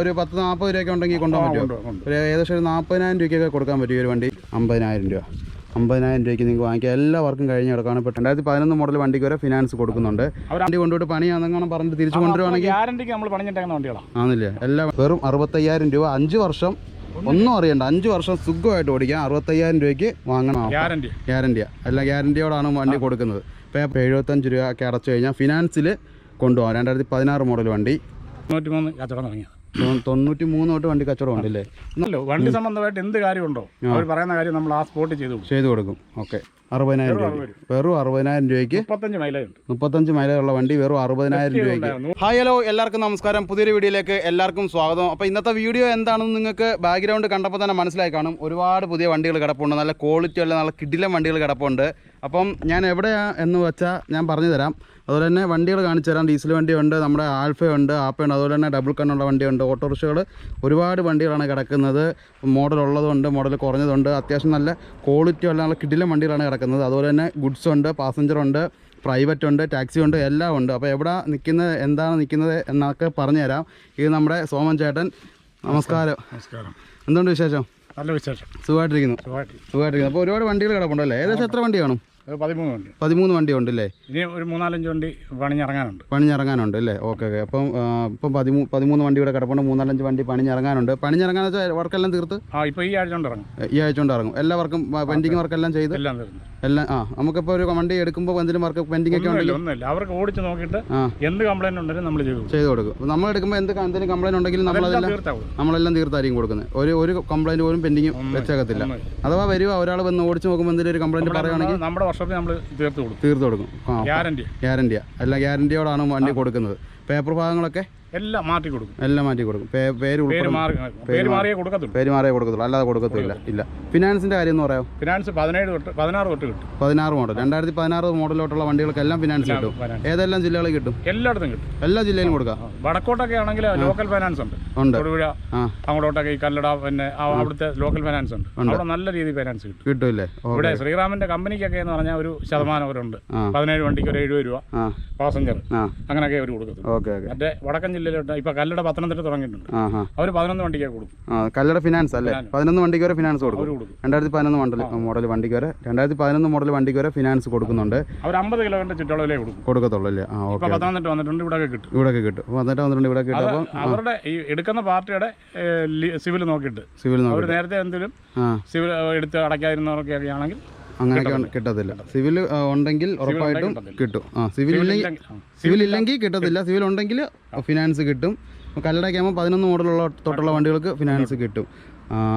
ഒരു പത്ത് നാൽപ്പത് രൂപയൊക്കെ ഉണ്ടെങ്കിൽ കൊണ്ടുപോകാൻ പറ്റുമോ. ഒരു ഏകദേശം ഒരു നാൽപ്പതിനായിരം രൂപയ്ക്കൊക്കെ കൊടുക്കാൻ പറ്റും ഈ ഒരു വണ്ടി അമ്പതിനായിരം രൂപ. അമ്പതിനായിരം രൂപയ്ക്ക് നിങ്ങൾക്ക് വാങ്ങിക്കാം. എല്ലാ വർക്കും കഴിഞ്ഞ് കിടക്കാണ് ഇപ്പോൾ രണ്ടായിരത്തി പതിനൊന്ന് മോഡൽ വണ്ടിക്ക് വരെ ഫിനാൻസ് കൊടുക്കുന്നുണ്ട്. വണ്ടി കൊണ്ടുപോയിട്ട് പണിയാണെന്നാണ് പറഞ്ഞിട്ട് തിരിച്ചു കൊണ്ടുവരുവാണെങ്കിൽ ഗ്യാരണ്ടിക്ക് എല്ലാ വെറും അറുപത്തയ്യായിരം രൂപ. അഞ്ച് വർഷം ഒന്നും അറിയണ്ട. അഞ്ച് വർഷം സുഖമായിട്ട് ഓടിക്കാം. അറുപത്തയ്യായിരം രൂപയ്ക്ക് വാങ്ങണം. ഗ്യാരണ്ടി ഗ്യാരണ്ടിയാ അല്ല ഗ്യാരണ്ടിയോടാണ് വണ്ടി കൊടുക്കുന്നത്. ഇപ്പോൾ എഴുപത്തഞ്ച് രൂപ ഒക്കെ അടച്ചു കഴിഞ്ഞാൽ ഫിനാൻസിൽ കൊണ്ടുപോകാം. രണ്ടായിരത്തി പതിനാറ് മോഡൽ വണ്ടി. തൊണ്ണൂറ്റി മൂന്ന് കച്ചവടം തുടങ്ങിയത്. തൊണ്ണൂറ്റി മൂന്ന് തൊട്ട് വണ്ടി കച്ചവടം ഉണ്ടല്ലേ എന്നല്ലോ വണ്ടി സംബന്ധമായിട്ട് എന്ത് കാര്യമുണ്ടോ? അവർ പറയുന്ന കാര്യം നമ്മൾ ആ സ്പോട്ട് ചെയ്തു ചെയ്തു കൊടുക്കും. ഓക്കെ. അറുപതിനായിരം രൂപ. വെറും അറുപതിനായിരം രൂപയ്ക്ക് മുപ്പത്തഞ്ച് മൈലേജ് മുപ്പത്തഞ്ച് മൈലേജുള്ള വണ്ടി വെറും അറുപതിനായിരം രൂപയ്ക്ക്. ഹായ് ഹലോ എല്ലാവർക്കും നമസ്കാരം. പുതിയൊരു വീഡിയോയിലേക്ക് എല്ലാവർക്കും സ്വാഗതം. അപ്പോൾ ഇന്നത്തെ വീഡിയോ എന്താണെന്ന് നിങ്ങൾക്ക് ബാക്ക്ഗ്രൗണ്ട് കണ്ടപ്പോൾ തന്നെ മനസ്സിലായി കാണും. ഒരുപാട് പുതിയ വണ്ടികൾ കിടപ്പുണ്ട്. നല്ല ക്വാളിറ്റി ഉള്ള നല്ല കിടിലം വണ്ടികൾ കിടപ്പുണ്ട്. അപ്പം ഞാൻ എവിടെയാണ് എന്ന് വെച്ചാൽ ഞാൻ പറഞ്ഞു തരാം അതുപോലെ തന്നെ വണ്ടികൾ കാണിച്ചു തരാം. ഡീസൽ വണ്ടിയുണ്ട് നമ്മുടെ ആൽഫയുണ്ട് ആപ്പയുണ്ട് അതുപോലെ തന്നെ ഡബിൾ കണ്ണുള്ള വണ്ടിയുണ്ട്. ഓട്ടോറിക്ഷകൾ ഒരുപാട് വണ്ടികളാണ് കിടക്കുന്നത്. മോഡൽ ഉള്ളതുണ്ട് മോഡൽ കുറഞ്ഞതുണ്ട്. അത്യാവശ്യം നല്ല ക്വാളിറ്റി ഉള്ള നല്ല കിടിലം വണ്ടികളാണ് കിടക്കുന്നത്. അതുപോലെ തന്നെ ഗുഡ്സ് ഉണ്ട് പാസഞ്ചർ ഉണ്ട് പ്രൈവറ്റ് ഉണ്ട് ടാക്സി ഉണ്ട് എല്ലാം ഉണ്ട്. അപ്പോൾ എവിടെ നിൽക്കുന്നത് എന്താണ് നിൽക്കുന്നത് എന്നൊക്കെ പറഞ്ഞുതരാം. ഇത് നമ്മുടെ സോമൻ ചേട്ടൻ. നമസ്കാരം. നമസ്കാരം. എന്തുകൊണ്ട് വിശേഷം? നല്ല വിശേഷം. സുഖമായിട്ടിരിക്കുന്നു. സുഖമായിട്ട് സുഖമായിട്ടിരിക്കുന്നു. അപ്പോൾ ഒരുപാട് വണ്ടികൾ കിടപ്പുണ്ടല്ലേ? ഏകദേശം എത്ര വണ്ടി കാണും? പതിമൂന്ന് വണ്ടി. പതിമൂന്ന് വണ്ടി ഉണ്ടല്ലേ? ഇനി ഒരു മൂന്നാലഞ്ച് വണ്ടി പണിഞ്ഞിറങ്ങാനുണ്ട്. പണിഞ്ഞിറങ്ങാനുണ്ട് അല്ലേ? Okay okay. അപ്പം ഇപ്പം പതിമൂ പതിമൂന്ന് വണ്ടി ഇവിടെ കിടപ്പുണ്ട്. മൂന്നാലഞ്ച് വണ്ടി പണിഞ്ഞിറങ്ങാനുണ്ട്. പണിഞ്ഞിറങ്ങാൻ വെച്ചാൽ വർക്കെല്ലാം തീർത്ത്? ആ ഇപ്പോൾ ഈ ആഴ്ച കൊണ്ട് ഇറങ്ങും ഈ ആഴ്ച കൊണ്ട് ഇറങ്ങും എല്ലാ വർക്കും പെൻഡിങ് വർക്കെല്ലാം ചെയ്ത്? എല്ലാം തീർന്നു. എല്ലാം ആ നമുക്കിപ്പോൾ ഒരു വണ്ടി എടുക്കുമ്പോൾ എന്തെങ്കിലും വർക്ക് പെൻഡിങ് ഒക്കെ ഉണ്ടല്ലോ ഉണ്ടെങ്കിൽ ഒന്നുമില്ല. അവർക്ക് ഓടിച്ച് നോക്കിയിട്ട് എന്ത് കംപ്ലൈന്റ് ഉണ്ടെങ്കിലും നമ്മൾ ചെയ്തു കൊടുക്കും. ചെയ്ത് കൊടുക്കും. നമ്മൾ എടുക്കുമ്പോൾ എന്ത് എന്തെങ്കിലും കംപ്ലൈന്റ് ഉണ്ടെങ്കിലും നമ്മളെല്ലാം നമ്മളെല്ലാം തീർത്തായിരിക്കും കൊടുക്കുന്നത്. ഒരു ഒരു കംപ്ലൈന്റ് പോലും പെൻഡിങ് വെച്ചേക്കത്തില്ല. അഥവാ വരുക ഒരാൾ വന്ന് ഓടിച്ച് നോക്കുമ്പോൾ എന്തെങ്കിലും ഒരു കംപ്ലൈന്റ് പറയുകയാണെങ്കിൽ നമ്മുടെ- വർഷത്തിൽ നമ്മൾ തീർത്ത് കൊടുക്കും. തീർത്ത് കൊടുക്കും. ആ ഗ്യാരണ്ടി ഗ്യാരണ്ടിയാ അല്ല ഗ്യാരണ്ടിയോടാണ് വണ്ടി കൊടുക്കുന്നത്. പേപ്പർ ഭാഗങ്ങളൊക്കെ എല്ലാം മാറ്റി കൊടുക്കും. എല്ലാം മാറ്റി കൊടുക്കും. പേര് പേര് മാറി പേര് മാറിയേ കൊടുക്കത്തുള്ളൂ. പേര് മാറിയേ കൊടുക്കത്തുള്ളൂ. അല്ലാതെ കൊടുക്കത്തില്ല. ഇല്ല. ഫിനാൻസിന്റെ കാര്യം എന്ന് പറയാം ഫിനാൻസ് പതിനേഴ് തൊട്ട് പതിനാറ് തൊട്ട് കിട്ടും. പതിനാറ് മോഡൽ. രണ്ടായിരത്തി പതിനാറ് മോഡലോട്ടുള്ള വണ്ടികൾക്കെല്ലാം ഫിനാൻസ് കിട്ടും. ഏതെല്ലാം ജില്ലകളിൽ കിട്ടും? എല്ലായിടത്തും കിട്ടും. എല്ലാ ജില്ലയിലും കൊടുക്കാം. വടക്കോട്ടൊക്കെ ആണെങ്കിൽ ലോക്കൽ ഫൈനാൻസ് ഉണ്ട്. ഉണ്ട്. തൊടുപുഴ അങ്ങോട്ടൊക്കെ ഈ കല്ലട പിന്നെ അവിടുത്തെ ലോക്കൽ ഫൈനാൻസ് ഉണ്ട്. അവിടെ നല്ല രീതിയിൽ ഫൈനാൻസ് കിട്ടും. കിട്ടുമല്ലേ ഇവിടെ ശ്രീറാമിന്റെ കമ്പനിക്കൊക്കെ എന്ന് പറഞ്ഞാൽ ഒരു ശതമാനം അവരുണ്ട്. പതിനേഴ് വണ്ടിക്ക് ഒരു എഴുപത് രൂപ പാസഞ്ചർ അങ്ങനെയൊക്കെ അവർ ഓക്കെ മറ്റേ വടക്കൻ ജില്ലയിലോട്ട് ഇപ്പൊ കല്ലട പത്തനംതിട്ട തുടങ്ങിയിട്ടുണ്ട്. അവർ പതിനൊന്ന് വണ്ടിക്ക് കൊടുക്കും. കല്ലട ഫിനാൻസ് അല്ലേ? പതിനൊന്ന് വണ്ടിക്ക് വരെ ഫിനാൻസ് കൊടുക്കും. രണ്ടായിരത്തി പതിനൊന്ന് മോഡൽ മോഡൽ വണ്ടിക്ക് വരെ രണ്ടായിരത്തി പതിനൊന്ന് മോഡൽ വണ്ടിക്ക് വരെ ഫിനാൻസ് കൊടുക്കുന്നുണ്ട്. അവർ അമ്പത് കിലോമീറ്റർ ചുറ്റളവിലേ കൊടുക്കും. കൊടുക്കത്തുള്ളൂ അല്ലേ പത്തനംതിട്ട വന്നിട്ടുണ്ട് ഇവിടെ കിട്ടും. ഇവിടെ കിട്ടും. പത്തനംതിട്ട വന്നിട്ട് വന്നിട്ടുണ്ട് ഇവിടെ കിട്ടും. അവരുടെ ഈ എടുക്കുന്ന പാർട്ടിയുടെ സിവിൽ നോക്കിയിട്ട് സിവിൽ നോക്കി നേരത്തെ എന്തെങ്കിലും സിവിൽ എടുത്ത് അടയ്ക്കാതിരുന്നവർക്കൊക്കെ ആണെങ്കിൽ അങ്ങനെയൊക്കെ ഉണ്ട്- കിട്ടത്തില്ല. സിവിൽ ഉണ്ടെങ്കിൽ ഉറപ്പായിട്ടും. കിട്ടും. ആ സിവിൽ ഇല്ലെങ്കിൽ. സിവിൽ ഇല്ലെങ്കിൽ കിട്ടത്തില്ല. സിവിൽ ഉണ്ടെങ്കിൽ ഫിനാൻസ് കിട്ടും. കല്ലടയ്ക്കാകുമ്പോൾ പതിനൊന്ന് മോഡലുള്ള തൊട്ടുള്ള വണ്ടികൾക്ക് ഫിനാൻസ് കിട്ടും.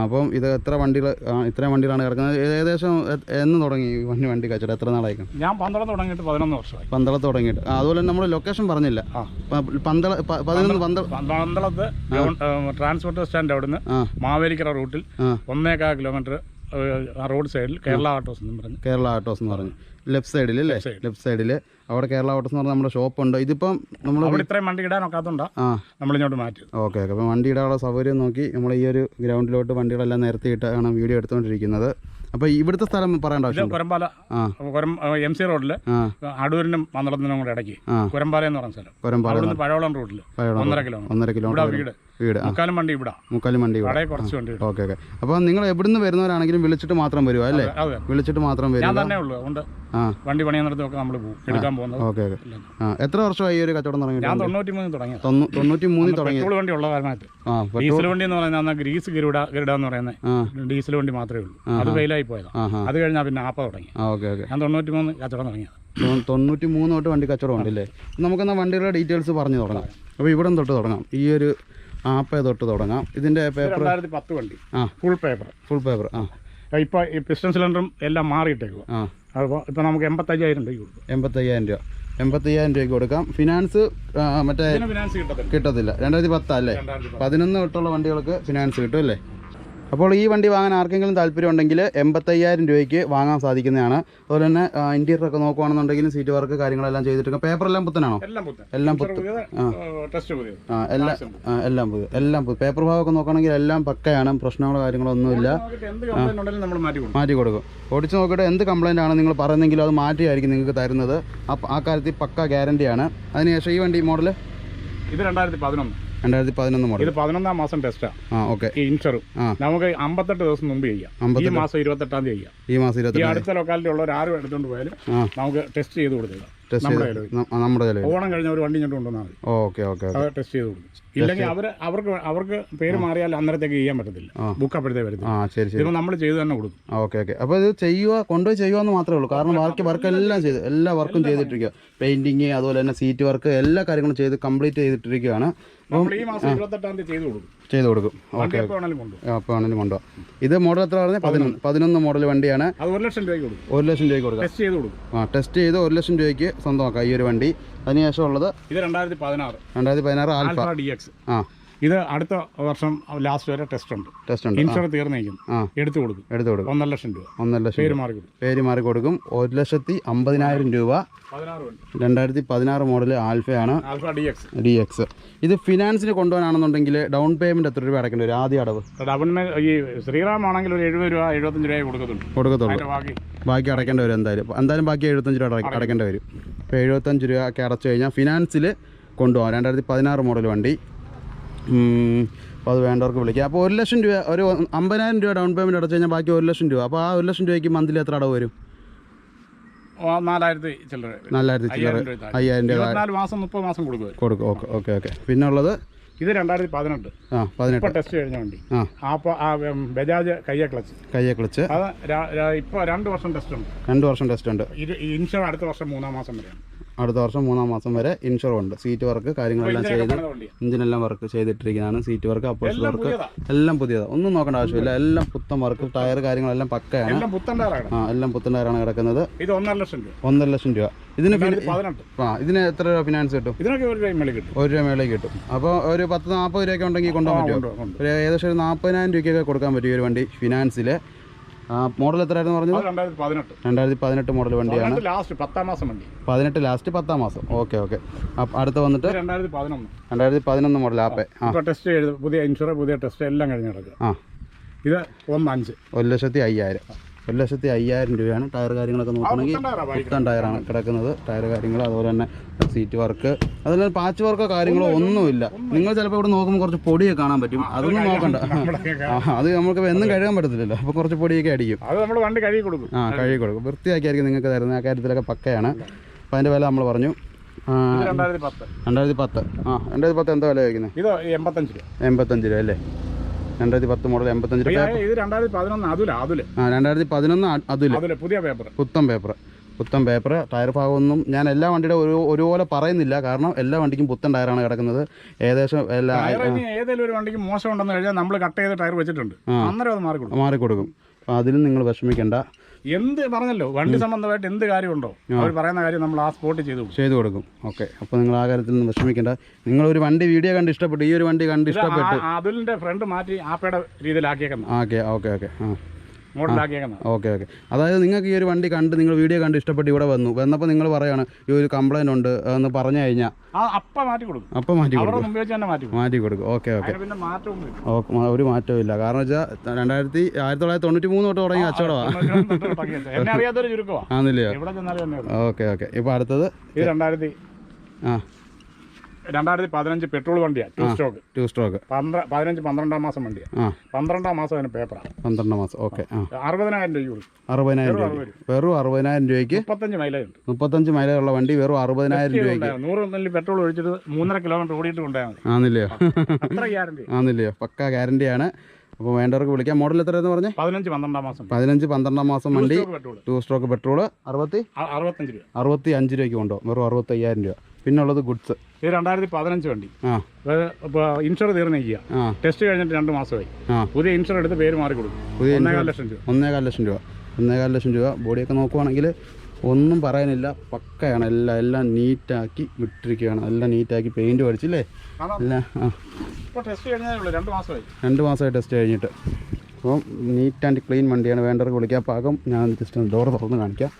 അപ്പം ഇത് എത്ര വണ്ടികൾ ഇത്രയും വണ്ടികളാണ് കിടക്കുന്നത്? ഏകദേശം എന്ന് തുടങ്ങി വണ്ടി വണ്ടി കച്ചവടം? എത്ര നാളായിരിക്കും? ഞാൻ പന്തളം തുടങ്ങിയിട്ട് പതിനൊന്ന് വർഷമായി. പന്തളത്ത് തുടങ്ങിയിട്ട്. അതുപോലെ തന്നെ നമ്മൾ ലൊക്കേഷൻ പറഞ്ഞില്ല. പന്തള പതിനൊന്ന് പന്തള പന്തളത്ത് ട്രാൻസ്പോർട്ട് സ്റ്റാൻഡ് അവിടുന്ന് മാവേലിക്കര റൂട്ടിൽ ആ. ഒന്നേക്കാ കിലോമീറ്റർ റോഡ് സൈഡിൽ കേരള ഓട്ടോസ് എന്ന് പറഞ്ഞു. കേരള ഓട്ടോസ് എന്ന് പറഞ്ഞു. ലെഫ്റ്റ് സൈഡിൽ അല്ലേ. ലെഫ്റ്റ് സൈഡിൽ അവിടെ കേരള ഓട്ടോസ് എന്ന് പറഞ്ഞാൽ നമ്മുടെ ഷോപ്പുണ്ട്. ഇതിപ്പം നമ്മൾ അവിടെ ഇത്രയും വണ്ടി ഇടാൻ ഒക്കാത്തോണ്ടാ ആ. നമ്മളിങ്ങോട്ട് മാറ്റി ഓക്കെ ഓക്കെ. അപ്പോൾ വണ്ടി ഇടാനുള്ള സൗകര്യം നോക്കി നമ്മൾ ഈ ഒരു ഗ്രൗണ്ടിലോട്ട് വണ്ടികളെല്ലാം നിരത്തിയിട്ടാണ് വീഡിയോ എടുത്തുകൊണ്ടിരിക്കുന്നത്. അപ്പോൾ ഇവിടുത്തെ സ്ഥലം പറയേണ്ട ആവശ്യം കുരമ്പാല എം സി റോഡിൽ അടൂരിനും പന്തളത്തിനും കൂടെ ഇടയ്ക്ക്. കുരമ്പാല എന്ന് പറഞ്ഞ സ്ഥലം. കുരമ്പാല പഴവളം റോഡിൽ ഒന്നര കിലോമീറ്റർ. ഒന്നര കിലോമീറ്റർ. വീട്. വീട്. മുക്കാലും വണ്ടി ഇവിടെ. മുക്കാലും വണ്ടി ഇവിടെ. കടയിൽ കുറച്ച് വണ്ടി ഉണ്ട്. Okay okay. അപ്പോൾ നിങ്ങൾ എവിടുന്ന് വരുന്നവരാണെങ്കിലും വിളിച്ചിട്ട് മാത്രം വരുമോ അല്ലേ? വിളിച്ചിട്ട് മാത്രം ഞാൻ തന്നെ ഉള്ളൂ. ഉണ്ട് വണ്ടി പണിയുന്നിടത്തൊക്കെ നമ്മൾ പോകും. എടുക്കാൻ പോകുന്നത് ഓക്കെ ഓക്കെ. എത്ര വർഷമായി ഒരു കച്ചവടം ഞാൻ തൊണ്ണൂറ്റി മൂന്ന് തൊണ്ണൂറ്റി മൂന്നിൽ തുടങ്ങി. പെട്രോൾ വണ്ടി ഉള്ള ഡീസൽ വണ്ടി എന്ന് പറയുന്നത് ഗ്രീസ് ഗരുഡ ഗരുഡ എന്ന് പറയുന്നത് ഡീസൽ വണ്ടി മാത്രമേ ഉള്ളൂ. അത് ഫെയിലായി ആ അത് കഴിഞ്ഞാൽ പിന്നെ ആപ്പ തുടങ്ങി. ആ ഓക്കെ ഓക്കെ. ഞാൻ തൊണ്ണൂറ്റി മൂന്ന് കച്ചവടം തുടങ്ങിയത്. തൊണ്ണൂറ്റി മൂന്ന് തൊട്ട് വണ്ടി കച്ചവടം ഉണ്ടല്ലേ? നമുക്കെന്നാൽ വണ്ടികളുടെ ഡീറ്റെയിൽസ് പറഞ്ഞു തുടങ്ങാം. അപ്പോൾ ഇവിടെ തൊട്ട് തുടങ്ങാം. ഈ ഒരു ആപ്പേ തൊട്ട് തുടങ്ങാം. ഇതിന്റെ പേപ്പർ രണ്ടായിരത്തി പത്ത് വണ്ടി. ആ. ഫുൾ പേപ്പർ ഫുൾ പേപ്പർ ആ. ഇപ്പൊ ഈ പിസ്റ്റൺ സിലിണ്ടറും എല്ലാം മാറിയിട്ടേക്കും ആ. അപ്പോൾ ഇപ്പൊ നമുക്ക് എൺപത്തയ്യായിരം രൂപ കൊടുക്കും. എൺപത്തയ്യായിരം രൂപ. എൺപത്തയ്യായിരം രൂപയ്ക്ക് കൊടുക്കാം. ഫിനാൻസ് മറ്റേ ഫിനാൻസ് കിട്ടത്തില്ല. രണ്ടായിരത്തി പത്താല്ലേ പതിനൊന്ന് തൊട്ടുള്ള വണ്ടികൾക്ക് ഫിനാൻസ് കിട്ടും അല്ലേ? അപ്പോൾ ഈ വണ്ടി വാങ്ങാൻ ആർക്കെങ്കിലും താല്പര്യം ഉണ്ടെങ്കിൽ എൺപത്തയ്യായിരം രൂപയ്ക്ക് വാങ്ങാൻ സാധിക്കുന്നതാണ്. അതുപോലെ തന്നെ ഇന്റീരിയർ ഒക്കെ നോക്കുവാണെന്നുണ്ടെങ്കിലും സീറ്റ് വർക്ക് കാര്യങ്ങളെല്ലാം ചെയ്തിട്ട് പുത്തനാണോ? എല്ലാം പുത്തനാണോ എല്ലാം പുത്തൻ. ആ. എല്ലാം എല്ലാം പുതിയ എല്ലാം പുതിയ പേപ്പർ ഭാഗമൊക്കെ നോക്കുകയാണെങ്കിൽ എല്ലാം പക്കയാണ്. പ്രശ്നങ്ങളോ കാര്യങ്ങളോ ഒന്നുമില്ല മാറ്റി കൊടുക്കും. ഓടിച്ച് നോക്കിയിട്ട് എന്ത് കംപ്ലൈന്റ് ആണ് നിങ്ങൾ പറയുന്നെങ്കിലും അത് മാറ്റിയായിരിക്കും നിങ്ങൾക്ക് തരുന്നത്. ആ ആ കാര്യത്തിൽ പക്ക ഗ്യാരണ്ടിയാണ് അതിനുശേഷം ഈ വണ്ടി മോഡൽ ഇത് രണ്ടായിരത്തി പതിനൊന്ന്. രണ്ടായിരത്തി പതിനൊന്ന് മോഡൽ ഇത് പതിനൊന്നാം മാസം ടെസ്റ്റാണ് ആ. ഓക്കെ ഈ ഇൻഷറും നമുക്ക് അമ്പത്തെട്ട് ദിവസം മുമ്പ് ചെയ്യാം. ഈ. മാസം ഇരുപത്തെട്ടാം തീയതി ചെയ്യാം. ഈ മാസം ഈ അടുത്ത ലൊക്കാലിറ്റി ഉള്ളവർ ആരും എടുത്തുകൊണ്ട് പോയാലും നമുക്ക് ടെസ്റ്റ് ചെയ്ത് ടെസ്റ്റ് നമ്മുടെ ഓണം കഴിഞ്ഞ ഒരു വണ്ടി ഇങ്ങോട്ട് കൊണ്ടുവന്നാൽ മതി. Okay okay okay. അത് ടെസ്റ്റ് ചെയ്ത് കൊടുക്കും. ഇല്ലെങ്കിൽ അവർ അവർക്ക് അവർക്ക് പേര് മാറിയാൽ അന്നേരത്തേക്ക് ചെയ്യാൻ പറ്റത്തില്ല. ബുക്ക് അപ്പോഴത്തേക്ക് വരുന്നത് ഇതിപ്പോൾ നമ്മൾ ചെയ്ത് തന്നെ കൊടുക്കും. Okay okay. അപ്പോൾ ഇത് ചെയ്യുക കൊണ്ടുപോയി ചെയ്യുക മാത്രമേ ഉള്ളൂ. കാരണം വർക്ക് വർക്ക് എല്ലാം ചെയ്ത് എല്ലാ വർക്കും ചെയ്തിട്ടിരിക്കുക പെയിന്റിങ് അതുപോലെ തന്നെ സീറ്റ് വർക്ക് എല്ലാ കാര്യങ്ങളും ചെയ്ത് കംപ്ലീറ്റ് ചെയ്തിട്ടിരിക്കുകയാണ് ഈ മാസം ഇരുപത്തെട്ടാം തീയതി ചെയ്ത് കൊടുക്കും. ചെയ്ത് കൊടുക്കും. ഓക്കെ. അപ്പോൾ ആണെങ്കിലും കൊണ്ടുപോകാം. ഇത് മോഡൽ എത്ര പറഞ്ഞത് പതിനൊന്ന്. പതിനൊന്ന്. മോഡൽ വണ്ടിയാണ്. ഒരു ലക്ഷം രൂപയ്ക്ക് കൊടുക്കും. ഒരു ലക്ഷം രൂപയ്ക്ക് കൊടുക്കാം. ടെസ്റ്റ് ചെയ്ത് കൊടുക്കും. ആ ടെസ്റ്റ് ചെയ്ത് ഒരു ലക്ഷം രൂപയ്ക്ക് സ്വന്തമാക്കാം. ഈ ഒരു വണ്ടി. അതിനുശേഷം ഉള്ളത് ഇത് രണ്ടായിരത്തി പതിനാറ്. രണ്ടായിരത്തി പതിനാറ് ആൽഫ. ഡി എക്സ് ആ. ഇത് അടുത്ത വർഷം ലാസ്റ്റ് വരെ ടെസ്റ്റ് ഉണ്ട്. ടെസ്റ്റ് ഉണ്ട്. ഇൻഷുറൻസ് തീർന്നേക്കും. എടുത്തു കൊടുക്കും. എടുത്തു കൊടുക്കും. ഒന്നര ലക്ഷം രൂപ. ഒന്നര ലക്ഷം പേര്. മാറി കൊടുക്കും. പേര് മാറി കൊടുക്കും. ഒരു ലക്ഷത്തി അമ്പതിനായിരം രൂപ. രണ്ടായിരത്തി പതിനാറ് മോഡൽ ആൽഫയാണ് ആൽഫ ഡി എക്സ് ഇത് ഫിനാൻസിന് കൊണ്ടുപോകാനാണെന്നുണ്ടെങ്കിൽ ഡൗൺ പേയ്മെന്റ് എത്ര രൂപ അടക്കേണ്ടി വരും? ആദ്യ അടവ്. ഈ ശ്രീറാം ആണെങ്കിൽ ഒരു എഴുപത് രൂപ എഴുപത്തഞ്ച് രൂപ കൊടുക്കത്തുള്ളൂ. കൊടുക്കത്തുള്ളൂ. ബാക്കി. അടയ്ക്കേണ്ടി വരും എന്തായാലും. എന്തായാലും ബാക്കി എഴുപത്തഞ്ച് രൂപ അടക്കേണ്ടി വരും. അപ്പോൾ എഴുപത്തഞ്ച് രൂപ ഒക്കെ അടച്ചു കഴിഞ്ഞാൽ ഫിനാൻസിൽ കൊണ്ടുപോകാം. രണ്ടായിരത്തി പതിനാറ് മോഡൽ വണ്ടി. അപ്പോൾ അത് വേണ്ടവർക്ക് വിളിക്കാം. അപ്പോൾ ഒരു ലക്ഷം രൂപ ഒരു അമ്പതിനായിരം രൂപ ഡൗൺ പേയ്മെന്റ് അടച്ചു കഴിഞ്ഞാൽ ബാക്കി ഒരു ലക്ഷം രൂപ. അപ്പോൾ ആ ഒരു ലക്ഷം രൂപയ്ക്ക് മന്ത്ലി എത്ര അടവ് വരും? നാലായിരത്തി ചില്ലറ. നാലായിരത്തി ചില്ലറ. അയ്യായിരം രൂപ മാസം മുപ്പത് മാസം കൊടുക്കും കൊടുക്കും. Okay okay okay. പിന്നെ ഉള്ളത് ഇത് രണ്ടായിരത്തി പതിനെട്ട്. ആ പതിനെട്ട്. ടെസ്റ്റ് കഴിഞ്ഞ വണ്ടി. ആ. ബജാജ് കയ്യെ ക്ലച്ച്. കയ്യെ ക്ലച്ച്. അത് രാ- രണ്ട് വർഷം ടെസ്റ്റ് ഉണ്ട്. രണ്ട് വർഷം ടെസ്റ്റ് ഉണ്ട്. ഇൻഷുർ അടുത്ത വർഷം മൂന്നാം മാസം വരെയാണ്. അടുത്ത വർഷം മൂന്നാം മാസം വരെ ഇൻഷുർ ഉണ്ട്. സീറ്റ് വർക്ക് കാര്യങ്ങളെല്ലാം ചെയ്ത് എഞ്ചിനെല്ലാം വർക്ക് ചെയ്തിട്ടിരിക്കുന്നതാണ്. സീറ്റ് വർക്ക് അപ്പോഴത്തെ വർക്ക് എല്ലാം പുതിയതാണ് ഒന്നും നോക്കേണ്ട ആവശ്യമില്ല. എല്ലാം പുത്തൻ വർക്ക് ടയർ കാര്യങ്ങളെല്ലാം പക്കയാണ്. ആ എല്ലാം പുത്തൻ ടയറാണ് കിടക്കുന്നത്. ഇത് ഒന്നര ലക്ഷം രൂപ. ഒന്നര ലക്ഷം രൂപ. ഇതിന് ആ ഇതിന് എത്ര രൂപ ഫിനാൻസ് കിട്ടും? ഇതിനൊക്കെ ഒരു രൂപ മേളിൽ കിട്ടും. അപ്പോൾ ഒരു പത്ത് നാൽപ്പത് രൂപയൊക്കെ ഉണ്ടെങ്കിൽ കൊണ്ടുപോകാൻ പറ്റുമോ. ഒരു ഏകദേശം ഒരു നാൽപ്പതിനായിരം രൂപയ്ക്കൊക്കെ കൊടുക്കാൻ പറ്റും ഈ ഒരു വണ്ടി ഫിനാൻസിൽ മോഡൽ എത്രയായിരുന്നു പറഞ്ഞത്? രണ്ടായിരത്തി പതിനെട്ട്. മോഡൽ വണ്ടിയാണ്. പതിനെട്ട് ലാസ്റ്റ് പത്താം മാസം വണ്ടി. പതിനെട്ട് ലാസ്റ്റ് പത്താം മാസം. ഓക്കെ ഓക്കെ അടുത്ത് വന്നിട്ട്? രണ്ടായിരത്തി പതിനൊന്ന്. മോഡൽ ആപ്പേ. ആ. ടെസ്റ്റ് പുതിയ ഇൻഷുറൻസ് പുതിയ ടെസ്റ്റ് എല്ലാം കഴിഞ്ഞ് കിടക്കുക. ആ. ഇത് ഒന്ന് അഞ്ച്. ഒരു ലക്ഷത്തി അയ്യായിരം. ഒരു ലക്ഷത്തി അയ്യായിരം രൂപയാണ് ടയർ കാര്യങ്ങളൊക്കെ നോക്കുകയാണെങ്കിൽ പുത്തൻ ടയറാണ് കിടക്കുന്നത്. ടയർ കാര്യങ്ങൾ അതുപോലെ തന്നെ സീറ്റ് വർക്ക് അതുപോലെ പാച്ച് വർക്കോ കാര്യങ്ങളോ ഒന്നുമില്ല. നിങ്ങൾ ചിലപ്പോൾ ഇവിടെ നോക്കുമ്പോൾ കുറച്ച് പൊടിയൊക്കെ കാണാൻ പറ്റും. അതൊന്നും നോക്കണ്ട. അത് നമുക്ക് എന്നും കഴുകാൻ പറ്റത്തില്ലല്ലോ. അപ്പോൾ കുറച്ച് പൊടിയൊക്കെ അടിക്കും. ആ കഴുകി കൊടുക്കും. വൃത്തിയാക്കിയായിരിക്കും നിങ്ങൾക്ക് തരുന്നത്. ആ കാര്യത്തിലൊക്കെ പക്കയാണ്. അപ്പോൾ അതിന്റെ വില നമ്മൾ പറഞ്ഞു. രണ്ടായിരത്തി പത്ത്. ആ രണ്ടായിരത്തി പത്ത് എന്താ വില കഴിക്കുന്നത് ഇത് എൺപത്തഞ്ച് രൂപ. എൺപത്തഞ്ച് രൂപ അല്ലേ? രണ്ടായിരത്തി പത്ത് മോഡൽ എൺപത്തഞ്ച് ഇത് രണ്ടായിരത്തി പതിനൊന്ന് അതുല അതുൽ. ആ രണ്ടായിരത്തി പതിനൊന്ന് അതുൽ. അതുൽ പുതിയ പേപ്പർ പുത്തൻ പേപ്പർ പുത്തൻ പേപ്പർ ടയർ ഭാഗമൊന്നും ഞാൻ എല്ലാ വണ്ടിയുടെ ഒരു ഒരുപോലെ പറയുന്നില്ല. കാരണം എല്ലാ വണ്ടിക്കും പുത്തൻ ടയറാണ് കിടക്കുന്നത്. ഏകദേശം എല്ലാ ഏതെങ്കിലും ഒരു വണ്ടിക്ക് മോശം ഉണ്ടെന്ന് കഴിഞ്ഞാൽ നമ്മൾ കട്ട് ചെയ്ത ടയർ വെച്ചിട്ടുണ്ട്. അന്നേരം അത് മാറി കൊടുക്കും മാറിക്കൊടുക്കും. അപ്പോൾ അതിലും നിങ്ങൾ വിഷമിക്കേണ്ട. എന്ത് പറഞ്ഞല്ലോ? വണ്ടി സംബന്ധമായിട്ട് എന്ത് കാര്യമുണ്ടോ? അവർ പറയുന്ന കാര്യം നമ്മൾ ആ സ്പോട്ട് ചെയ്തു കൊടുക്കും. ചെയ്തു കൊടുക്കും. ഓക്കെ. അപ്പോൾ നിങ്ങൾ ആ കാര്യത്തിൽ നിന്ന് വിഷമിക്കേണ്ട. നിങ്ങൾ ഒരു വണ്ടി വീഡിയോ കണ്ട് ഇഷ്ടപ്പെട്ടു. ഈ ഒരു വണ്ടി കണ്ട് ഇഷ്ടപ്പെട്ടു അതിലിന്റെ ഫ്രണ്ട് മാറ്റി ആപ്പയുടെ രീതിയിലാക്കിയേക്കുന്നത്. Okay okay okay. ആ. Okay okay. അതായത് നിങ്ങൾക്ക് ഈ ഒരു വണ്ടി കണ്ട് നിങ്ങൾ വീഡിയോ കണ്ട് ഇഷ്ടപ്പെട്ട് ഇവിടെ വന്നു. വന്നപ്പോൾ നിങ്ങൾ പറയാണ് ഈ ഒരു കംപ്ലൈന്റ് ഉണ്ട് എന്ന് പറഞ്ഞു കഴിഞ്ഞാൽ അപ്പ മാറ്റി കൊടുക്കും. മാറ്റി കൊടുക്കും. മാറ്റി കൊടുക്കും. Okay okay. ഒരു മാറ്റവും ഇല്ല. കാരണം വെച്ചാൽ രണ്ടായിരത്തി ആയിരത്തി തൊള്ളായിരത്തി തൊണ്ണൂറ്റി മൂന്ന് തൊട്ട് തുടങ്ങിയ കച്ചവടമാണ് ആന്നില്ലയോ. Okay okay. ഇപ്പൊ അടുത്തത്? രണ്ടായിരത്തി ആ. രണ്ടായിരത്തി പതിനഞ്ച് പെട്രോൾ വണ്ടിയാണ് ടു സ്റ്റോക്ക് ടു പന്ത്ര പതിനഞ്ച് പന്ത്രണ്ടാം മാസം വണ്ടിയാണ് ആ. പന്ത്രണ്ടാം മാസം അതിന് പേപ്പറാണ് പന്ത്രണ്ടാം മാസം ഓക്കെ അറുപതിനായിരം രൂപ അറുപതിനായിരം രൂപ വെറും അറുപതിനായിരം രൂപയ്ക്ക് മുപ്പത്തഞ്ച് മൈലേജ് ഉണ്ട്. മുപ്പത്തഞ്ച് മൈലേജുള്ള വണ്ടി വെറും അറുപതിനായിരം രൂപയ്ക്ക്. നൂറ് മില്ലി പെട്രോൾ ഒഴിച്ചിട്ട് മൂന്നര കിലോമീറ്റർ ഓടിയിട്ട് കൊണ്ടുപോയാൽ മതി. ആന്നില്ലയോ? അത്ര ഗ്യാരണ്ടി ആന്നില്ലയോ? പക്ക ഗ്യാരണ്ടിയാണ് അപ്പോൾ വേണ്ടവർക്ക് വിളിക്കാം. മോഡൽ എത്ര എന്ന് പറഞ്ഞേ? പതിനഞ്ച് പന്ത്രണ്ടാം മാസം പതിനഞ്ച് പന്ത്രണ്ടാം മാസം വണ്ടി. ടു സ്ട്രോക്ക് പെട്രോൾ അറുപത്തി? അറുപത്തഞ്ച് രൂപ. അറുപത്തി അഞ്ച് രൂപയ്ക്ക് കൊണ്ടുപോകും. വെറും അറുപത്തയ്യായിരം രൂപ. പിന്നെ ഉള്ളത് ഗുഡ്സ്. ഇത് രണ്ടായിരത്തി പതിനഞ്ച് വണ്ടി. ആ. ഇൻഷുർ തീർന്നിരിക്കുക ടെസ്റ്റ് കഴിഞ്ഞിട്ട് രണ്ട് മാസമായി. പുതിയ ഇൻഷുർ എടുത്ത് പേര് മാറി കൊടുക്കും. പുതിയ ഒന്നേകാൽ ലക്ഷം രൂപ. ഒന്നേകാൽ ലക്ഷം രൂപ. ഒന്നേകാൽ ലക്ഷം രൂപ. ബോഡിയൊക്കെ നോക്കുവാണെങ്കിൽ ഒന്നും പറയാനില്ല. പക്കയാണ് എല്ലാം എല്ലാം നീറ്റാക്കി വിട്ടിരിക്കുകയാണ്. എല്ലാം നീറ്റാക്കി പെയിന്റ് അടിച്ചില്ലേ എല്ലാം രണ്ട് മാസമായി. ടെസ്റ്റ് കഴിഞ്ഞിട്ട്. അപ്പം നീറ്റ് ആൻഡ് ക്ലീൻ വണ്ടിയാണ് വേണ്ടവർക്ക് വിളിക്കാം. പാകം ഞാൻ ജസ്റ്റ് ഡോർ തുറന്ന് കാണിക്കാം.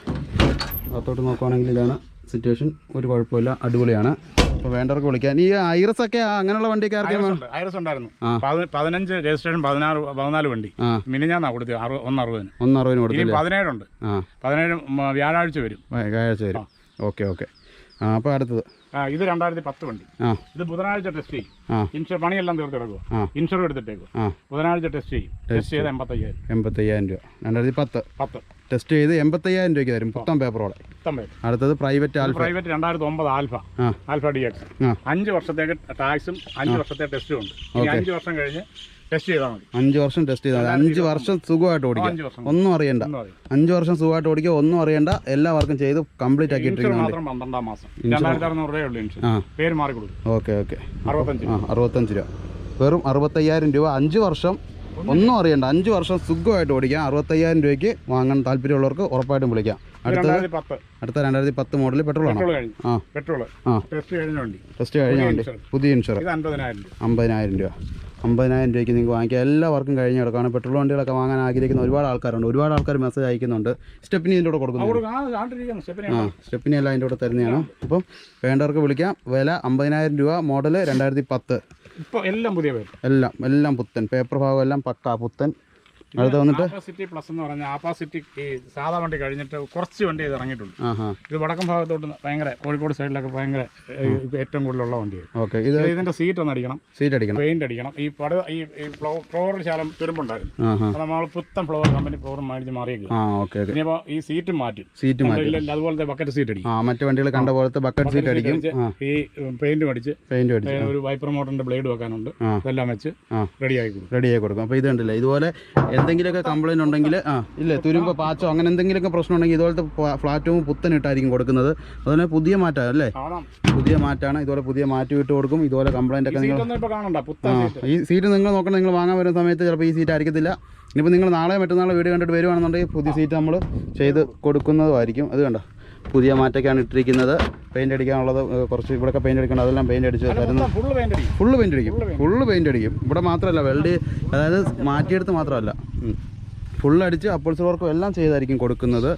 അകത്തോട്ട് നോക്കുവാണെങ്കിൽ ഇതാണ് സിറ്റുവേഷൻ ഒരു കുഴപ്പമില്ല. അടിപൊളിയാണ്. അപ്പോൾ വേണ്ടവർക്ക് വിളിക്കാൻ ഈ ഐറസ് ഒക്കെ അങ്ങനെയുള്ള വണ്ടിയൊക്കെ ഐറസ് ഉണ്ട്. ഐറസ് ഉണ്ടായിരുന്നു. പതിനഞ്ച് രജിസ്ട്രേഷൻ പതിനാറ് പതിനാല് വണ്ടി. മിനി മിനിഞ്ഞാന്നാ കൊടുത്തത്. ഒന്നറുപതിന്. ഒന്ന് അറുപതിന് ഒന്ന് അറുപതിന് ഇനി കൊടുത്തില്ലേ പതിനേഴുണ്ട് പതിനേഴ് വ്യാഴാഴ്ച വരും. വ്യാഴാഴ്ച വരും. Okay okay. ആ അപ്പോൾ അടുത്തത്. ഇത് രണ്ടായിരത്തി പത്ത് വണ്ടി ഇത് ബുധനാഴ്ച ടെസ്റ്റ് ചെയ്യും. ഇൻഷുർ പണിയെല്ലാം തീർത്ത് കിടക്കുക ഇൻഷുർ എടുത്തിട്ടേക്കും ബുധനാഴ്ച ടെസ്റ്റ് ചെയ്യും. ടെസ്റ്റ് ചെയ്ത് എൺപത്തയ്യായിരം. എൺപത്തയ്യായിരം രൂപ. രണ്ടായിരത്തി പത്ത്. പത്ത് ടെസ്റ്റ് ചെയ്ത് എൺപത്തയ്യായിരം രൂപയ്ക്ക് തരും. പുത്തം പേപ്പറോടെ. അടുത്തത് പ്രൈവറ്റ് ആൽഫ പ്രൈവറ്റ് രണ്ടായിരത്തി ഒമ്പത് ആൽഫ ആൽഫ ഡി എക്സ് അഞ്ച് വർഷത്തേക്ക് ടാക്സും അഞ്ച് വർഷത്തെ ടെസ്റ്റും ഉണ്ട്. അഞ്ച് വർഷം കഴിഞ്ഞ് ടെസ്റ്റ് ചെയ്താൽ മതി. അഞ്ച് വർഷം ടെസ്റ്റ് ചെയ്താൽ മതി. അഞ്ച് വർഷം സുഖമായിട്ട് ഓടിക്കാം ഒന്നും അറിയണ്ട. അഞ്ചു വർഷം സുഖമായിട്ട് ഓടിക്കുക. ഒന്നും അറിയണ്ട. എല്ലാ വർക്കും ചെയ്ത് കംപ്ലീറ്റ് ആക്കി മാത്രം പന്ത്രണ്ടാം മാസം. രണ്ടായിരത്തി അറുന്നൂറ് രൂപയുള്ളൂ ഇൻഷുർ പേര് മാറി കൊടുക്കും. Okay okay. അറുപത്തഞ്ച് ആ അറുപത്തഞ്ച് രൂപ. വെറും അറുപത്തയ്യായിരം രൂപ. അഞ്ച് വർഷം ഒന്നും അറിയണ്ട. അഞ്ച് വർഷം സുഖമായിട്ട് ഓടിക്കാം അറുപത്തയ്യായിരം രൂപയ്ക്ക് വാങ്ങാൻ താല്പര്യമുള്ളവർക്ക് ഉറപ്പായിട്ടും വിളിക്കാം. അടുത്ത അടുത്തത് അടുത്ത രണ്ടായിരത്തി പത്ത് മോഡൽ പെട്രോൾ ആണ്? പെട്രോൾ ആ. പെട്രോൾ ആ. ടെസ്റ്റ് കഴിഞ്ഞ വണ്ടി. ടെസ്റ്റ് കഴിഞ്ഞ വണ്ടി. പുതിയ ഇൻഷുറൻസ്. അമ്പതിനായിരം രൂപ. അമ്പതിനായിരം രൂപയ്ക്ക് നിങ്ങൾക്ക് വാങ്ങിക്കാം. എല്ലാ വർക്കും കഴിഞ്ഞ് കിടക്കുകയാണ് പെട്രോൾ വണ്ടികളൊക്കെ വാങ്ങാൻ ആഗ്രഹിക്കുന്ന ഒരുപാട് ആൾക്കാരുണ്ട്. ഒരുപാട് ആൾക്കാർ മെസ്സേജ് അയക്കുന്നുണ്ട്. സ്റ്റെപ്പിനി ഇതിന്റെ കൂടെ കൊടുക്കുന്നു ആ സ്റ്റെപ്പിനെ എല്ലാം അതിന്റെ കൂടെ തരുന്നതാണ്. അപ്പം വേണ്ടവർക്ക് വിളിക്കാം. വില അമ്പതിനായിരം രൂപ. മോഡൽ രണ്ടായിരത്തി പത്ത്. എല്ലാം പുതിയ എല്ലാം എല്ലാം പുത്തൻ. പേപ്പർ ഭാഗം എല്ലാം പക്ക. പുത്തൻ. അടുത്ത് വന്നിട്ട്? ആപ്പാസിറ്റി പ്ലസ് എന്ന് പറഞ്ഞാൽ ആപ്പാസിറ്റി ഈ സാധാ വണ്ടി കഴിഞ്ഞിട്ട് കുറച്ച് വണ്ടി ഇത് ഇറങ്ങിയിട്ടുണ്ട്. ഇത് വടക്കൻ ഭാഗത്തോട്ട് ഭയങ്കര കോഴിക്കോട് സൈഡിലൊക്കെ ഭയങ്കര ഏറ്റവും കൂടുതലുള്ള വണ്ടിയാണ് ഓക്കെ ഇത് ഇത് ഇതിന്റെ സീറ്റ് ഒന്ന് അടിക്കണം. സീറ്റ് അടിക്കണം. പെയിന്റ് അടിക്കണം. ഈ പട ഈ ഫ്ലോർ ശാലം തുരുമ്പുണ്ടായിരുന്നു. നമ്മൾ പുത്തൻ ഫ്ലോർ കമ്പനി ഫ്ലോർ മേടിച്ച് മാറിയേക്കും ഇനിയിപ്പോ ഈ സീറ്റ് മാറ്റി. സീറ്റ് മാറ്റി അതുപോലത്തെ ബക്കറ്റ് സീറ്റ് അടിക്കും. മറ്റു വണ്ടികൾ കണ്ട പോലത്തെ ബക്കറ്റ് സീറ്റ് അടിക്കും. ഈ പെയിന്റ് അടിച്ച് പെയിന്റ് അടിച്ച് ഒരു വൈപ്പർ മോട്ടറിന്റെ ബ്ലേഡ് വെക്കാനുണ്ട്. ഇതെല്ലാം വെച്ച്. റെഡി ആയി കൊടുക്കും. റെഡി ആയി കൊടുക്കും. അപ്പൊ ഇത് കണ്ടില്ല ഇതുപോലെ എന്തെങ്കിലുമൊക്കെ കംപ്ലൈന്റ് ഉണ്ടെങ്കിൽ ആ ഇല്ല തുരുമ്പ് പാച്ചോ അങ്ങനെ എന്തെങ്കിലുമൊക്കെ പ്രശ്നം ഉണ്ടെങ്കിൽ ഇതുപോലത്തെ ഫ്ലാറ്റും പുത്തനിട്ടായിരിക്കും കൊടുക്കുന്നത്. അതുപോലെ പുതിയ മാറ്റാണ് അല്ലേ? പുതിയ മാറ്റാണ് ഇതുപോലെ പുതിയ മാറ്റി വിട്ട് കൊടുക്കും ഇതുപോലെ കംപ്ലൈന്റ് ഒക്കെ നിങ്ങൾ ഈ സീറ്റ് നിങ്ങൾ നോക്കണം നിങ്ങൾ വാങ്ങാൻ വരുന്ന സമയത്ത് ചിലപ്പോൾ ഈ സീറ്റ് ആയിരിക്കത്തില്ല. ഇനിയിപ്പോൾ നിങ്ങൾ നാളെ മറ്റന്നാളെ വീട് കണ്ടിട്ട് വരുവാണെന്നുണ്ടെങ്കിൽ പുതിയ സീറ്റ് നമ്മൾ ചെയ്ത് കൊടുക്കുന്നതുമായിരിക്കും. അത് കണ്ടോ? പുതിയ മാറ്റൊക്കെയാണ് ഇട്ടിരിക്കുന്നത്. പെയിന്റ് അടിക്കാനുള്ളത് കുറച്ച് ഇവിടെയൊക്കെ പെയിന്റ് അടിക്കണം അതെല്ലാം പെയിന്റ് അടിച്ച് തരുന്നു. ഫുള്ള് പെയിന്റ് അടിക്കും. ഫുള്ള് പെയിന്റ് അടിക്കും. ഫുള്ള് പെയിന്റ് അടിക്കും. ഇവിടെ മാത്രമല്ല വെൽഡ് അതായത് മാറ്റിയെടുത്ത് മാത്രമല്ല. ഫുള്ള് അടിച്ച് അപ്പോൾസ് വർക്കും എല്ലാം ചെയ്തായിരിക്കും കൊടുക്കുന്നത്.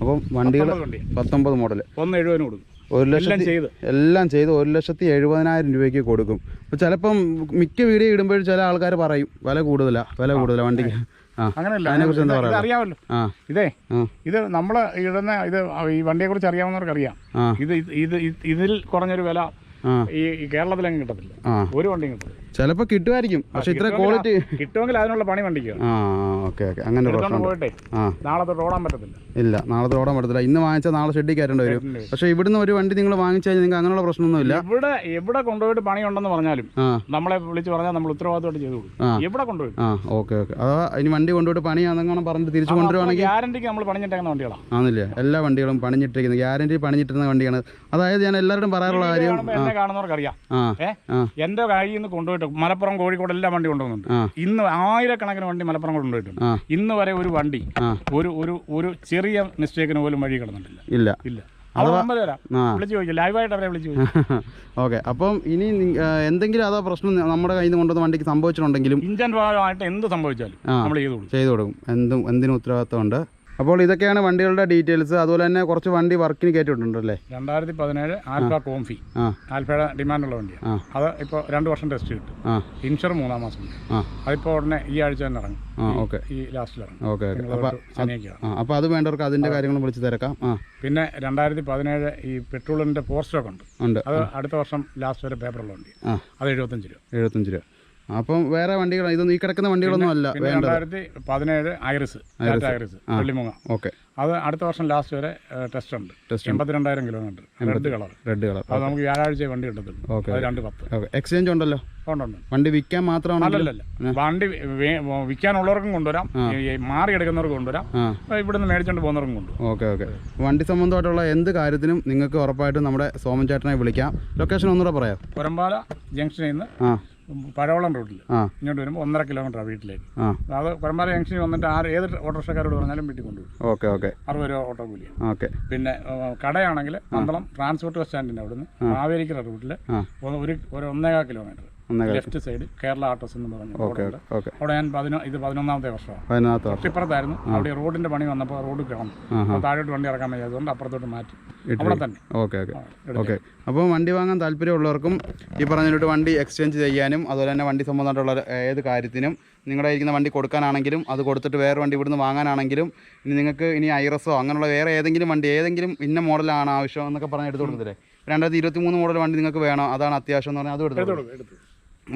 അപ്പം വണ്ടികൾ പത്തൊമ്പത് മോഡൽ ഒന്ന് എഴുപതിന് കൊടുക്കും. ഒരു ലക്ഷത്തി ചെയ്ത്. എല്ലാം ചെയ്ത് ഒരു ലക്ഷത്തി എഴുപതിനായിരം രൂപയ്ക്ക് കൊടുക്കും. അപ്പോൾ ചിലപ്പം മിക്ക വീഡിയോ ഇടുമ്പോഴും ചില ആൾക്കാർ പറയും വില കൂടുതലാണ് വില കൂടുതലാണ് വണ്ടിക്ക്. അങ്ങനെയല്ല. ഇത് അറിയാമല്ലോ. ഇതേ ഇത് നമ്മൾ ഇടുന്ന ഇത് ഈ വണ്ടിയെ കുറിച്ച് അറിയാവുന്നവർക്ക് അറിയാം ഇത് ഇത് ഇത് ഇത് ഇതിൽ കുറഞ്ഞൊരു വില ഈ കേരളത്തിൽ കേരളത്തിലെങ്ങും കിട്ടത്തില്ല. ഒരു വണ്ടിയും കിട്ടില്ല ചിലപ്പോൾ കിട്ടുമായിരിക്കും. പക്ഷെ ഇത്ര ക്വാളിറ്റി കിട്ടുമെങ്കിൽ അതിനുള്ള പണി വണ്ടിക്ക് ആ ഓക്കെ ഓക്കെ. അങ്ങനെ പ്രശ്നം നാളെ ഓടാൻ പറ്റത്തില്ല. ഇല്ല നാളെ ഓടാൻ പറ്റത്തില്ല. ഇന്ന് വാങ്ങിച്ചാൽ നാളെ ഷെഡിൽ കയറേണ്ടി വരും. പക്ഷെ ഇവിടുന്ന് ഒരു വണ്ടി നിങ്ങൾ വാങ്ങിച്ചു കഴിഞ്ഞാൽ നിങ്ങൾക്ക് അങ്ങനെയുള്ള പ്രശ്നമൊന്നുമില്ല. ഇവിടെ എവിടെ കൊണ്ടുപോയിട്ട് പണി ഉണ്ടെന്ന് പറഞ്ഞാലും നമ്മളെ വിളിച്ച് പറഞ്ഞാൽ നമ്മൾ ഉത്തരവാദിത്തമായിട്ട് ചെയ്തു കൊടുക്കും. എവിടെ കൊണ്ടുപോയി ആ ഓക്കെ ഓക്കെ. അഥവാ ഇനി വണ്ടി കൊണ്ടുപോയിട്ട് പണിയാണെന്നാണ് പറഞ്ഞിട്ട് തിരിച്ചു കൊണ്ടുവരുവാണെങ്കിൽ ഗ്യാരണ്ടിക്ക് നമ്മൾ പണിഞ്ഞിട്ടേക്കുന്ന വണ്ടികളാണ് ആണല്ലേ എല്ലാ വണ്ടികളും പണിഞ്ഞിട്ടിരിക്കുന്നത് ഗ്യാരണ്ടി പണിഞ്ഞിട്ടിരുന്ന വണ്ടിയാണ്. അതായത് ഞാൻ എല്ലാവരും പറയാറുള്ള കാര്യം കാണുമ്പോൾ എന്നെ കാണുന്നവർക്ക് അറിയാം ആ ഏ? ആ. എന്റെ കയ്യിൽ നിന്ന് കൊണ്ടുപോയിട്ട് മലപ്പുറം കോഴിക്കോട് എല്ലാം വണ്ടി കൊണ്ടുപോകുന്നുണ്ട്. ഇന്ന് ആയിരക്കണക്കിന് വണ്ടി മലപ്പുറം കൊണ്ടുപോയിട്ടുണ്ട്. ഇന്ന് വരെ ഒരു വണ്ടി ഒരു ഒരു ഒരു ചെറിയ മിസ്റ്റേക്കിന് പോലും വഴി കിടന്നിട്ടില്ല. ഇല്ല. ഓക്കെ. അപ്പം ഇനി എന്തെങ്കിലും അതാ പ്രശ്നം നമ്മുടെ കയ്യിൽ നിന്ന് കൊണ്ടുവന്ന വണ്ടിക്ക് സംഭവിച്ചിട്ടുണ്ടെങ്കിലും ഇഞ്ചൻ ഭാഗമായിട്ട് എന്ത് സംഭവിച്ചാലും നമ്മൾ ചെയ്തു കൊടുക്കും. ചെയ്തു കൊടുക്കും. എന്തും എന്തിനും ഉത്തരവാദിത്തമുണ്ട് അപ്പോൾ ഇതൊക്കെയാണ് വണ്ടികളുടെ ഡീറ്റെയിൽസ്. അതുപോലെ തന്നെ കുറച്ച് വണ്ടി വർക്കിന് കയറ്റിയിട്ടുണ്ടല്ലേ രണ്ടായിരത്തി പതിനേഴ് ആൽഫ കോംഫി ആൽഫയുടെ ഡിമാൻഡുള്ള വണ്ടിയാണ് ആ. അത് ഇപ്പോൾ രണ്ട് വർഷം ടെസ്റ്റ് കിട്ടും. ഇൻഷുർ മൂന്നാം മാസം അതിപ്പോൾ ഉടനെ ഈ ആഴ്ച തന്നെ ഇറങ്ങും. ഓക്കെ. ഈ ലാസ്റ്റിൽ ഇറങ്ങും. Okay okay. അപ്പോൾ അത് വേണ്ടവർക്ക് അതിന്റെ കാര്യങ്ങൾ വിളിച്ച് തിരക്കാം. പിന്നെ രണ്ടായിരത്തി പതിനേഴ് ഈ പെട്രോളിന്റെ ഫോർ സ്റ്റോക്ക് ഉണ്ട്. അത് അടുത്ത വർഷം ലാസ്റ്റ് വരെ പേപ്പറുള്ള വണ്ടി അത് എഴുപത്തഞ്ച് രൂപ. എഴുപത്തഞ്ച് രൂപ. അപ്പം വേറെ വണ്ടികൾ ഇതൊന്നും ഈ കിടക്കുന്ന വണ്ടികളൊന്നും അല്ല രണ്ടായിരത്തി പതിനേഴ് ഐറിസ് ഐറിസ്. വെള്ളിമുങ്ങ ഓക്കെ. അത് അടുത്ത വർഷം ലാസ്റ്റ് വരെ ടെസ്റ്റ് ഉണ്ട്. Test എൺപത്തിരണ്ടായിരം kilometre. Red colour red colour അത് നമുക്ക് വ്യാഴാഴ്ച വണ്ടി കിട്ടത്തുള്ളൂ. ഓക്കെ. രണ്ട് പത്ത്. എക്സ്ചേഞ്ച് ഉണ്ടല്ലോ? ഉണ്ടുണ്ട് വണ്ടി വിൽക്കാൻ മാത്രമാണ് അല്ലല്ല വണ്ടി വിൽക്കാനുള്ളവർക്കും കൊണ്ടുവരാം. ഈ മാറി എടുക്കുന്നവർക്ക് കൊണ്ടുവരാം. ഇവിടുന്ന് മേടിച്ചോണ്ട് പോകുന്നവർക്കും കൊണ്ടുവരാം. Okay okay. വണ്ടി സംബന്ധമായിട്ടുള്ള എന്ത് കാര്യത്തിനും നിങ്ങൾക്ക് ഉറപ്പായിട്ടും നമ്മുടെ സോമൻ ചേട്ടനെ വിളിക്കാം. ലൊക്കേഷൻ ഒന്നുകൂടെ പറയാം. പുരമ്പാല ജംഗ്ഷനിൽ നിന്ന് പഴവളം റോഡിൽ ഇങ്ങോട്ട് വരുമ്പോൾ ഒന്നര കിലോമീറ്റർ വീട്ടിലേക്ക്. അത് പരമ്പര ജംഗ്ഷനിൽ വന്നിട്ട് ആര് ഏത് ഓട്ടോറിക്ഷക്കാരോട് പറഞ്ഞാലും വീട്ടിൽ കൊണ്ടുപോകും ഓക്കെ ഓക്കെ. അറുപത് രൂപ ഓട്ടോ കൂലി ഓക്കെ. പിന്നെ കടയാണെങ്കിൽ പന്തളം ട്രാൻസ്പോർട്ട് ബസ് സ്റ്റാൻഡിന്റെ അവിടുന്ന് മാവേലിക്കര റൂട്ടിൽ ഒരു ഒരു ഒന്നേകാൽ kilometre. Left side Kerala autos എന്ന് പറഞ്ഞു റോഡുണ്ട്. അവിടെ ഞാൻ പതിനൊ ഇത് പതിനൊന്നാമത്തെ വർഷമാണ്. തൊട്ടിപ്പുറത്തായിരുന്നു. അവിടെ റോഡിന്റെ പണി വന്നപ്പോൾ റോഡ് കിടന്നു താഴോട്ട് വണ്ടി ഇറക്കാൻ വയ്യാതുകൊണ്ട് അപ്പുറത്തോട്ട് മാറ്റി. അവിടെ തന്നെ. Okay okay. അപ്പോൾ വണ്ടി വാങ്ങാൻ താല്പര്യമുള്ളവർക്കും ഈ പറഞ്ഞിട്ട് വണ്ടി എക്സ്ചേഞ്ച് ചെയ്യാനും അതുപോലെ തന്നെ വണ്ടി സംബന്ധമായിട്ടുള്ള ഏത് കാര്യത്തിനും നിങ്ങളുടെ ഇരിക്കുന്ന വണ്ടി കൊടുക്കാനാണെങ്കിലും അത് കൊടുത്തിട്ട് വേറെ വണ്ടി ഇവിടുന്ന് വാങ്ങാനാണെങ്കിലും ഇനി നിങ്ങൾക്ക് ഇനി ഐറസോ അങ്ങനെയുള്ള വേറെ ഏതെങ്കിലും വണ്ടി ഏതെങ്കിലും ഇന്ന മോഡലാണ് ആവശ്യം എന്നൊക്കെ പറഞ്ഞ് എടുത്തു കൊടുത്തില്ലേ രണ്ടായിരത്തി ഇരുപത്തി മൂന്ന് മോഡൽ വണ്ടി നിങ്ങൾക്ക് വേണം? അതാണ് അത്യാവശ്യം എന്ന് പറഞ്ഞാൽ അത് എടുത്ത്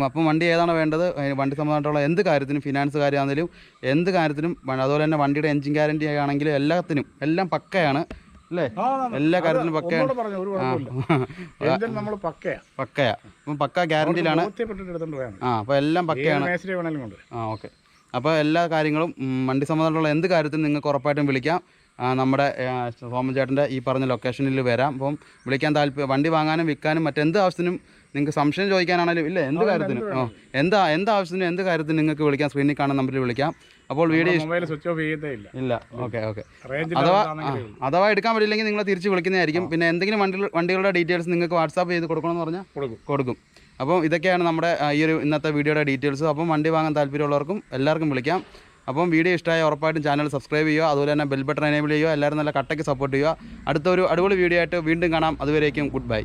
അപ്പം വണ്ടി ഏതാണ് വേണ്ടത്? വണ്ടി സംബന്ധമായിട്ടുള്ള എന്ത് കാര്യത്തിനും ഫിനാൻസ് കാര്യമാണെങ്കിലും എന്ത് കാര്യത്തിനും അതുപോലെ തന്നെ വണ്ടിയുടെ എഞ്ചിൻ ഗ്യാരണ്ടി ആണെങ്കിലും എല്ലാത്തിനും എല്ലാം പക്കയാണ് അല്ലേ? എല്ലാ കാര്യത്തിനും കാര്യത്തിലും പക്കയാണ് നമ്മൾ പക്കയാ. അപ്പം പക്ക ഗ്യാരണ്ടിയിലാണ് ആ അപ്പോൾ എല്ലാം പക്കയാണ്. ആ ഓക്കെ. അപ്പോൾ എല്ലാ കാര്യങ്ങളും വണ്ടി സംബന്ധമായിട്ടുള്ള എന്ത് കാര്യത്തിനും നിങ്ങൾക്ക് ഉറപ്പായിട്ടും വിളിക്കാം. നമ്മുടെ സോമൻ ചേട്ടന്റെ ഈ പറഞ്ഞ ലൊക്കേഷനിൽ വരാം. അപ്പം വിളിക്കാൻ താല്പര്യം വണ്ടി വാങ്ങാനും വിൽക്കാനും മറ്റെന്ത് ആവശ്യത്തിനും നിങ്ങൾക്ക് സംശയം ചോദിക്കാനാണെങ്കിലും ഇല്ല എന്ത് കാര്യത്തിനും? ആ എന്താ എന്ത് ആവശ്യത്തിനും എന്ത് കാര്യത്തിനും നിങ്ങൾക്ക് വിളിക്കാം? സ്ക്രീനിൽ കാണുന്ന നമ്പറിൽ വിളിക്കാം. അപ്പോൾ വീഡിയോ മൊബൈൽ സ്വിച്ച് ഓഫ് ചെയ്യത്തേ ഇല്ല. Okay okay. അഥവാ അഥവാ എടുക്കാൻ പറ്റില്ലെങ്കിൽ നിങ്ങളെ തിരിച്ച് വിളിക്കുന്നതായിരിക്കും. പിന്നെ എന്തെങ്കിലും വണ്ടി വണ്ടികളുടെ ഡീറ്റെയിൽസ് നിങ്ങൾക്ക് വാട്സാപ്പ് ചെയ്ത് കൊടുക്കണമെന്ന് പറഞ്ഞാൽ കൊടുക്കും. കൊടുക്കും. അപ്പോൾ ഇതൊക്കെയാണ് നമ്മുടെ ഈ ഒരു ഇന്നത്തെ വീഡിയോയുടെ ഡീറ്റെയിൽസ് അപ്പം വണ്ടി വാങ്ങാൻ താല്പര്യമുള്ളവർക്കും എല്ലാവർക്കും വിളിക്കാം. അപ്പം വീഡിയോ ഇഷ്ടമായ ഉറപ്പായിട്ടും ചാനൽ സബ്സ്ക്രൈബ് ചെയ്യുക. അതുപോലെ തന്നെ ബെൽ ബട്ടൺ എനേബിൾ ചെയ്യുക. എല്ലാവരും നല്ല കട്ടയ്ക്ക് സപ്പോർട്ട് ചെയ്യുക. അടുത്തൊരു അടിപൊളി വീഡിയോ ആയിട്ട് വീണ്ടും കാണാം. അതുവരേക്കും ഗുഡ് ബൈ